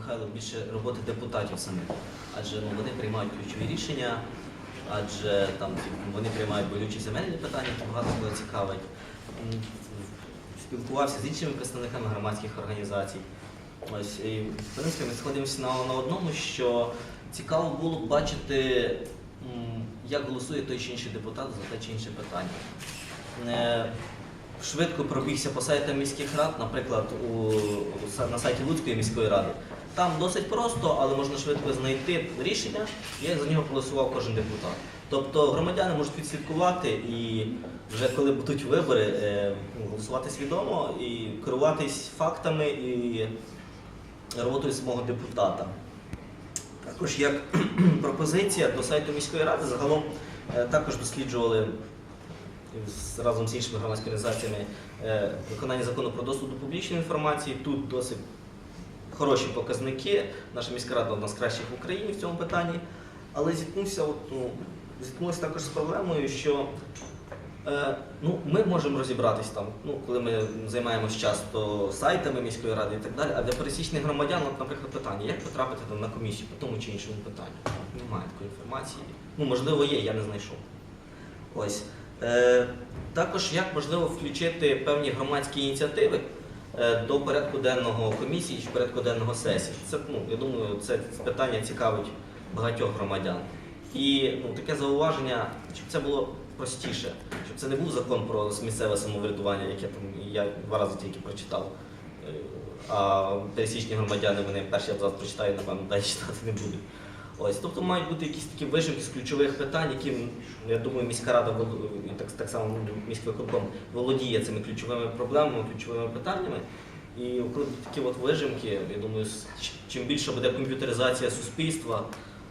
Михайло, більше роботи депутатів самих. Адже ну, вони приймають ключові рішення, адже там вони приймають болючі земельні питання, які багато кого цікавить. Спілкувався з іншими представниками громадських організацій. Ось, і, в принципі, ми сходимося на, на одному, що цікаво було б бачити, як голосує той чи інший депутат за те чи інше питання. Е, Швидко пробігся по сайтам міських рад, наприклад, у на сайті Луцької міської ради. Там досить просто, але можна швидко знайти рішення, як за нього голосував кожен депутат. Тобто громадяни можуть відслідкувати і вже коли будуть вибори, е, ну, голосувати свідомо і керуватись фактами і роботою самого депутата. Також як пропозиція до сайту міської ради загалом е, також досліджували разом з іншими громадськими організаціями е, виконання закону про доступ до публічної інформації. Тут досить хороші показники. Наша міська рада одна з кращих в Україні в цьому питанні. Але зіткнувся, от, ну, зіткнувся також з проблемою, що е, ну, ми можемо розібратись там, ну, коли ми займаємось часто сайтами міської ради і так далі, а для пересічних громадян, от, наприклад, питання, як потрапити там, на комісію по тому чи іншому питанню? Немає такої інформації. Ну, можливо, є, я не знайшов. Ось. Е, також як можливо включити певні громадські ініціативи до порядку денного комісії чи порядку денного сесії. Це, ну, я думаю, це питання цікавить багатьох громадян. І ну, таке зауваження, щоб це було простіше, щоб це не був закон про місцеве самоврядування, яке там я два рази тільки прочитав. Е, А пересічні громадяни вони перший абзац прочитають, напевно, далі читати не будуть. Ось, тобто мають бути якісь такі вижимки з ключових питань, які, я думаю, міська рада і так, так само міськвиконком володіє цими ключовими проблемами, ключовими питаннями. І такі от вижимки, я думаю, чим більше буде комп'ютеризація суспільства,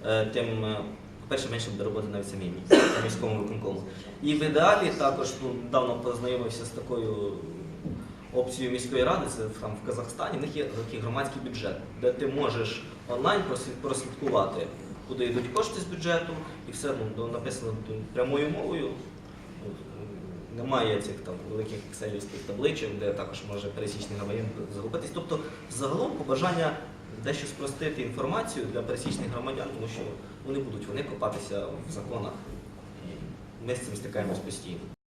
е, тим е, по-перше, менше буде роботи навіть самій міс- міському виконкому. І в ідеалі також ну, давно познайомився з такою опцією міської ради, це там в Казахстані, в них є такий громадський бюджет, де ти можеш онлайн прослід- прослідкувати, куди йдуть кошти з бюджету, і все ну, написано прямою мовою. Немає цих там великих екселівських табличок, де також може пересічний громадянин загубитись. Тобто, загалом побажання дещо спростити інформацію для пересічних громадян, тому що вони будуть вони копатися в законах. Ми з цим стикаємось постійно.